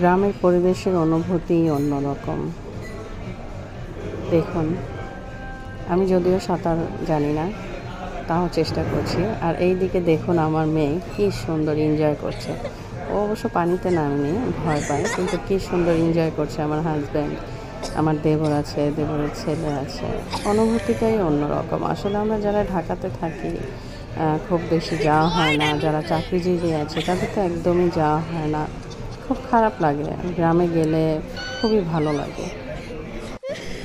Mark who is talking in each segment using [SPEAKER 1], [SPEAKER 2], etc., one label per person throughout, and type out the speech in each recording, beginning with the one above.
[SPEAKER 1] গ্রামের পরিবেশের অনুভূতি অন্যরকম। দেখুন, আমি যদিও সাঁতার জানি না, তাও চেষ্টা করছি। আর এই দিকে দেখুন আমার মেয়ে, কি সুন্দর এনজয় করছে। ও অবশ্য পানিতে নামেনি, ভয় পায়, কিন্তু কি সুন্দর এনজয় করছে আমার হাজব্যান্ড আমার দেবর আছে, দেবরের ছেলে আছে। অনুভূতিটাই অন্যরকম। আসলে আমরা যারা ঢাকাতে থাকি খুব বেশি যাওয়া হয় না, যারা চাকরিজীবী আছে, তাদের তো একদমই যাওয়া হয় না। খুব খারাপ লাগে। গ্রামে গেলে খুবই ভালো লাগে।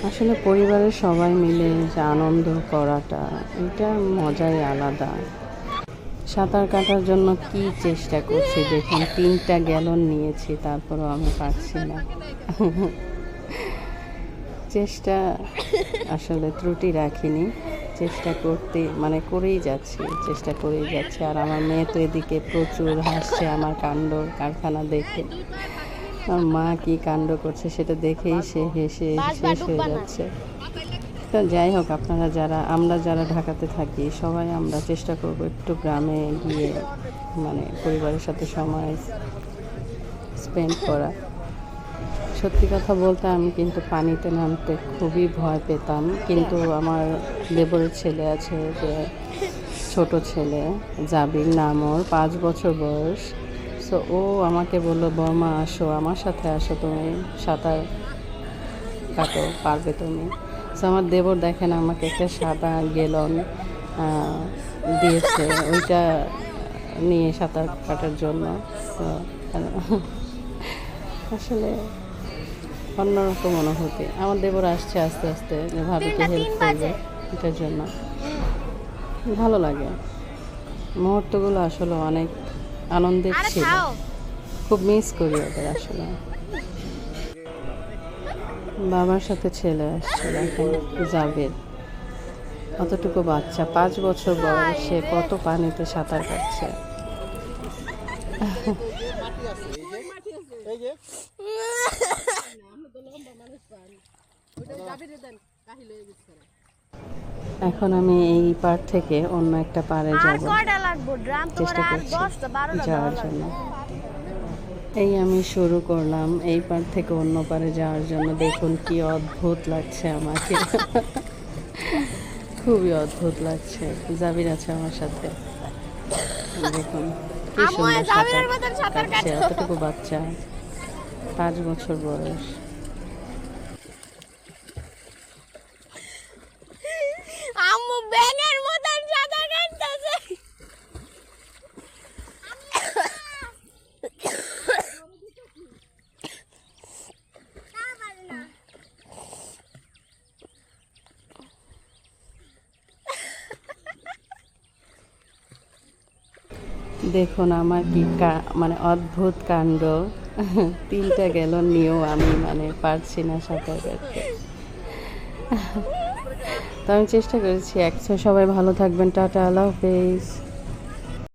[SPEAKER 1] আসলে পরিবারের সবাই মিলে যে আনন্দ করাটা, এটা মজাই আলাদা। সাঁতার কাটার জন্য কি চেষ্টা করছি? দেখুন, তিনটা গ্যালন নিয়েছি, তারপরেও আমি পারছি না। চেষ্টা আসলে ত্রুটি রাখিনি। চেষ্টা করতে মানে করেই যাচ্ছি চেষ্টা করেই যাচ্ছি। আর আমার মেয়ে তো এদিকে প্রচুর হাসছে আমার কাণ্ড কারখানা দেখে। আমার মা কি কাণ্ড করছে সেটা দেখেই সে হেসে শেষ হয়ে যাচ্ছে। তো যাই হোক আপনারা যারা আমরা যারা ঢাকাতে থাকি সবাই আমরা চেষ্টা করব একটু গ্রামে গিয়ে মানে পরিবারের সাথে সময় স্পেন্ড করা। সত্যি কথা বলতে আমি কিন্তু পানিতে নামতে খুবই ভয় পেতাম। কিন্তু আমার দেবরের ছেলে আছে, যে ছোট ছেলে, জাবির নাম ওর, পাঁচ বছর বয়স। সো ও আমাকে বলল বর্মা আসো, আমার সাথে আসো, তুমি সাঁতার কাটো, পারবে তুমি। সো আমার দেবর দেখেন আমাকে একটা সাদা গেলন দিয়েছে, ওইটা নিয়ে সাঁতার কাটার জন্য। আসলে অন্যরকম অনুভূতি। আমার দেবর আসছে আস্তে আস্তে যে ভাবিকে হেল্প করবে এটার জন্য। ভালো লাগে। মুহূর্তগুলো আসলে অনেক আনন্দের ছিল। খুব মিস করি ওদের আসলে। বাবার সাথে ছেলে আসছে দেখেন জাবেদ অতটুকু বাচ্চা। পাঁচ বছর বয়স সে কত পানিতে সাঁতার কাটছে। এখন আমি এই পার থেকে অন্য একটা পারে যাব। চেষ্টা করছি যাওয়ার জন্য। এই আমি শুরু করলাম এই পার থেকে অন্য পারে যাওয়ার জন্য। দেখুন কি অদ্ভুত লাগছে আমাকে। খুবই অদ্ভুত লাগছে। জাবির আছে আমার সাথে। দেখুন কি সুন্দর
[SPEAKER 2] সাঁতার
[SPEAKER 1] কাটছে।
[SPEAKER 2] কাটছো।
[SPEAKER 1] অতটুকু বাচ্চা। পাঁচ বছর বয়স।
[SPEAKER 2] আম্মু ব্যাঙের মতন সাঁতার কাটতেছে
[SPEAKER 1] দেখুন আমার কি কা- মানে অদ্ভুত কাণ্ড। তিনটা গেল, নিয়েও আমি মানে পারছি না সাঁতার কাটতে তো আমি চেষ্টা করেছি একসাথে সবাই ভালো থাকবেন, টাটা, আল্লাহ হাফেজ।